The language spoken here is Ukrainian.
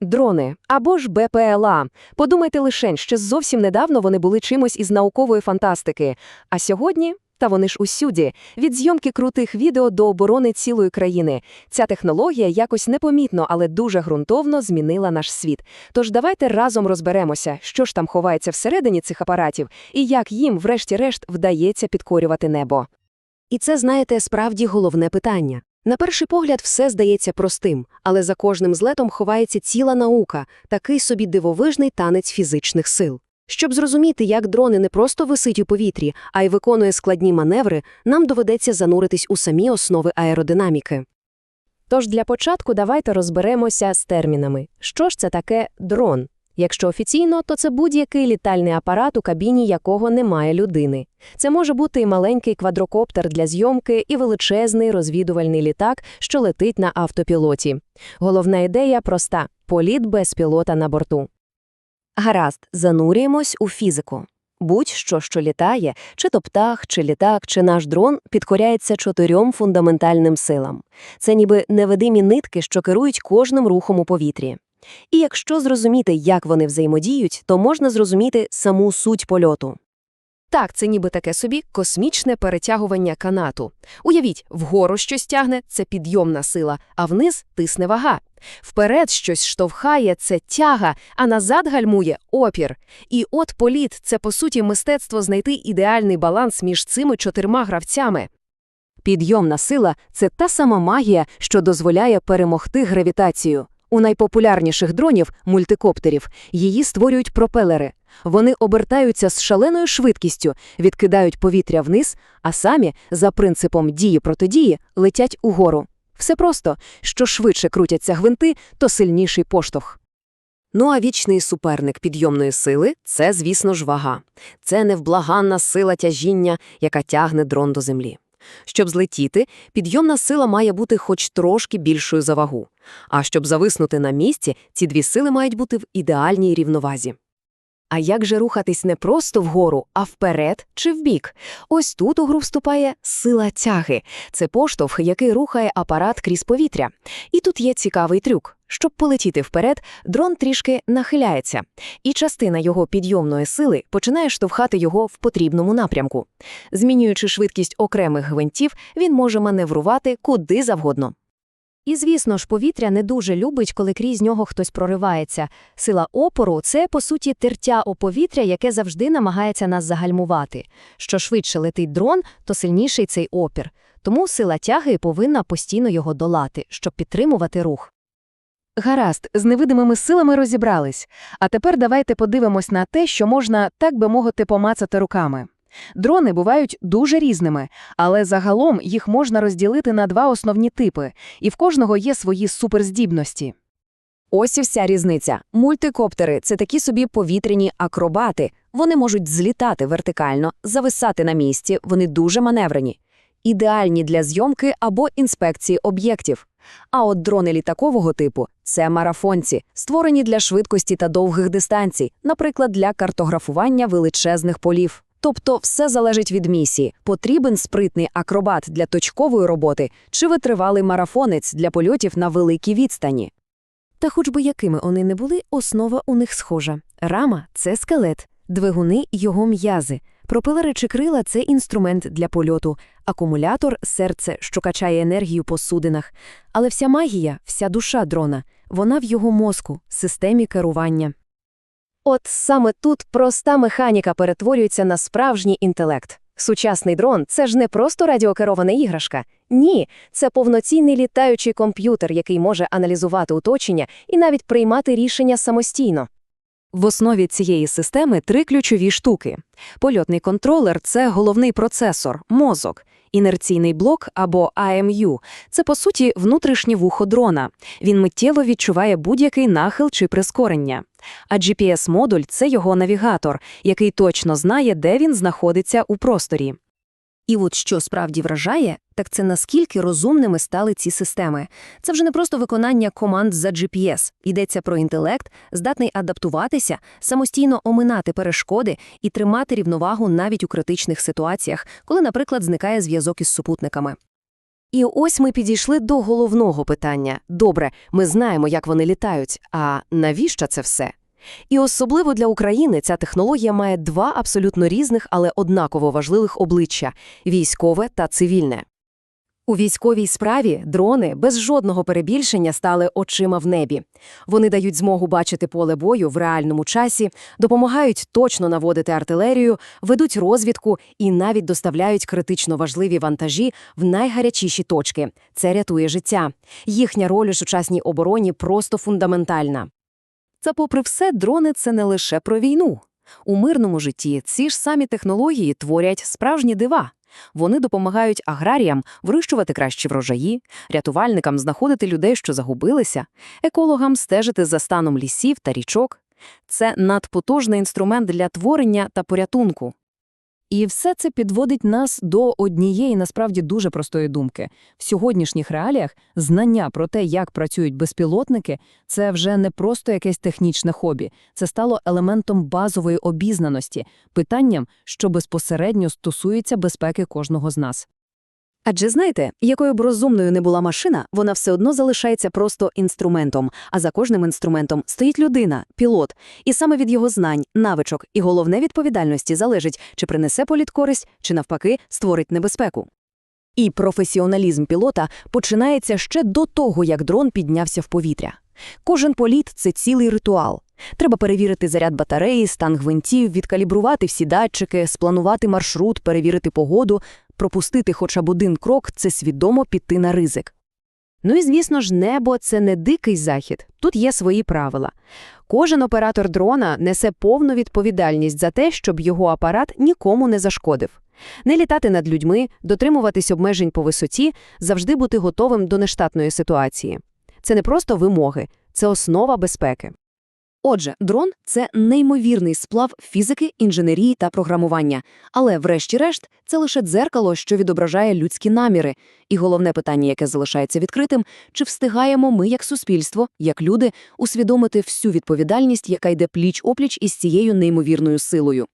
Дрони або ж БПЛА. Подумайте лише, ще зовсім недавно вони були чимось із наукової фантастики. А сьогодні, та вони ж усюди, від зйомки крутих відео до оборони цілої країни. Ця технологія якось непомітно, але дуже ґрунтовно змінила наш світ. Тож давайте разом розберемося, що ж там ховається всередині цих апаратів і як їм, врешті-решт, вдається підкорювати небо. І це, знаєте, справді головне питання. На перший погляд все здається простим, але за кожним злетом ховається ціла наука, такий собі дивовижний танець фізичних сил. Щоб зрозуміти, як дрони не просто висить у повітрі, а й виконує складні маневри, нам доведеться зануритись у самі основи аеродинаміки. Тож для початку давайте розберемося з термінами. Що ж це таке дрон? Якщо офіційно, то це будь-який літальний апарат, у кабіні якого немає людини. Це може бути і маленький квадрокоптер для зйомки, і величезний розвідувальний літак, що летить на автопілоті. Головна ідея проста – політ без пілота на борту. Гаразд, занурюємось у фізику. Будь-що, що літає, чи то птах, чи літак, чи наш дрон, підкоряється чотирьом фундаментальним силам. Це ніби невидимі нитки, що керують кожним рухом у повітрі. І якщо зрозуміти, як вони взаємодіють, то можна зрозуміти саму суть польоту. Так, це ніби таке собі космічне перетягування канату. Уявіть, вгору щось тягне – це підйомна сила, а вниз тисне вага. Вперед щось штовхає – це тяга, а назад гальмує – опір. І от політ – це, по суті, мистецтво знайти ідеальний баланс між цими чотирма гравцями. Підйомна сила – це та сама магія, що дозволяє перемогти гравітацію. У найпопулярніших дронів – мультикоптерів – її створюють пропелери. Вони обертаються з шаленою швидкістю, відкидають повітря вниз, а самі, за принципом дії-протидії, летять угору. Все просто, що швидше крутяться гвинти, то сильніший поштовх. Ну а вічний суперник підйомної сили – це, звісно ж, вага. Це невблаганна сила тяжіння, яка тягне дрон до землі. Щоб злетіти, підйомна сила має бути хоч трошки більшою за вагу. А щоб зависнути на місці, ці дві сили мають бути в ідеальній рівновазі. А як же рухатись не просто вгору, а вперед чи вбік? Ось тут у гру вступає сила тяги. Це поштовх, який рухає апарат крізь повітря. І тут є цікавий трюк. Щоб полетіти вперед, дрон трішки нахиляється, і частина його підйомної сили починає штовхати його в потрібному напрямку. Змінюючи швидкість окремих гвинтів, він може маневрувати куди завгодно. І, звісно ж, повітря не дуже любить, коли крізь нього хтось проривається. Сила опору – це, по суті, тертя у повітря, яке завжди намагається нас загальмувати. Що швидше летить дрон, то сильніший цей опір. Тому сила тяги повинна постійно його долати, щоб підтримувати рух. Гаразд, з невидимими силами розібрались. А тепер давайте подивимось на те, що можна, так би мовити, помацати руками. Дрони бувають дуже різними, але загалом їх можна розділити на два основні типи, і в кожного є свої суперздібності. Ось і вся різниця. Мультикоптери це такі собі повітряні акробати. Вони можуть злітати вертикально, зависати на місці, вони дуже маневрені. Ідеальні для зйомки або інспекції об'єктів. А от дрони літакового типу це марафонці, створені для швидкості та довгих дистанцій, наприклад, для картографування величезних полів. Тобто все залежить від місії. Потрібен спритний акробат для точкової роботи чи витривалий марафонець для польотів на великій відстані. Та хоч би якими вони не були, основа у них схожа. Рама це скелет, двигуни його м'язи. Пропелери чи крила це інструмент для польоту, акумулятор серце, що качає енергію по судинах. Але вся магія, вся душа дрона, вона в його мозку, системі керування. От саме тут проста механіка перетворюється на справжній інтелект. Сучасний дрон це ж не просто радіокерована іграшка. Ні, це повноцінний літаючий комп'ютер, який може аналізувати оточення і навіть приймати рішення самостійно. В основі цієї системи три ключові штуки. Польотний контролер це головний процесор, мозок. Інерційний блок або АМЮ – це, по суті, внутрішнє вухо дрона. Він миттєво відчуває будь-який нахил чи прискорення. А GPS-модуль – це його навігатор, який точно знає, де він знаходиться у просторі. І от що справді вражає, так це наскільки розумними стали ці системи. Це вже не просто виконання команд за GPS. Йдеться про інтелект, здатний адаптуватися, самостійно оминати перешкоди і тримати рівновагу навіть у критичних ситуаціях, коли, наприклад, зникає зв'язок із супутниками. І ось ми підійшли до головного питання. Добре, ми знаємо, як вони літають, а навіщо це все? І особливо для України ця технологія має два абсолютно різних, але однаково важливих обличчя – військове та цивільне. У військовій справі дрони без жодного перебільшення стали очима в небі. Вони дають змогу бачити поле бою в реальному часі, допомагають точно наводити артилерію, ведуть розвідку і навіть доставляють критично важливі вантажі в найгарячіші точки. Це рятує життя. Їхня роль у сучасній обороні просто фундаментальна. Та попри все, дрони – це не лише про війну. У мирному житті ці ж самі технології творять справжні дива. Вони допомагають аграріям вирощувати кращі врожаї, рятувальникам знаходити людей, що загубилися, екологам стежити за станом лісів та річок. Це надпотужний інструмент для творення та порятунку. І все це підводить нас до однієї насправді дуже простої думки. В сьогоднішніх реаліях знання про те, як працюють безпілотники, це вже не просто якесь технічне хобі, це стало елементом базової обізнаності, питанням, що безпосередньо стосується безпеки кожного з нас. Адже знаєте, якою б розумною не була машина, вона все одно залишається просто інструментом, а за кожним інструментом стоїть людина, пілот, і саме від його знань, навичок і головне відповідальності залежить, чи принесе політ користь, чи навпаки створить небезпеку. І професіоналізм пілота починається ще до того, як дрон піднявся в повітря. Кожен політ – це цілий ритуал. Треба перевірити заряд батареї, стан гвинтів, відкалібрувати всі датчики, спланувати маршрут, перевірити погоду, пропустити хоча б один крок – це свідомо піти на ризик. Ну і, звісно ж, небо – це не дикий захід. Тут є свої правила. Кожен оператор дрона несе повну відповідальність за те, щоб його апарат нікому не зашкодив. Не літати над людьми, дотримуватись обмежень по висоті, завжди бути готовим до нештатної ситуації. Це не просто вимоги, це основа безпеки. Отже, дрон – це неймовірний сплав фізики, інженерії та програмування. Але, врешті-решт, це лише дзеркало, що відображає людські наміри. І головне питання, яке залишається відкритим – чи встигаємо ми, як суспільство, як люди, усвідомити всю відповідальність, яка йде пліч-опліч із цією неймовірною силою.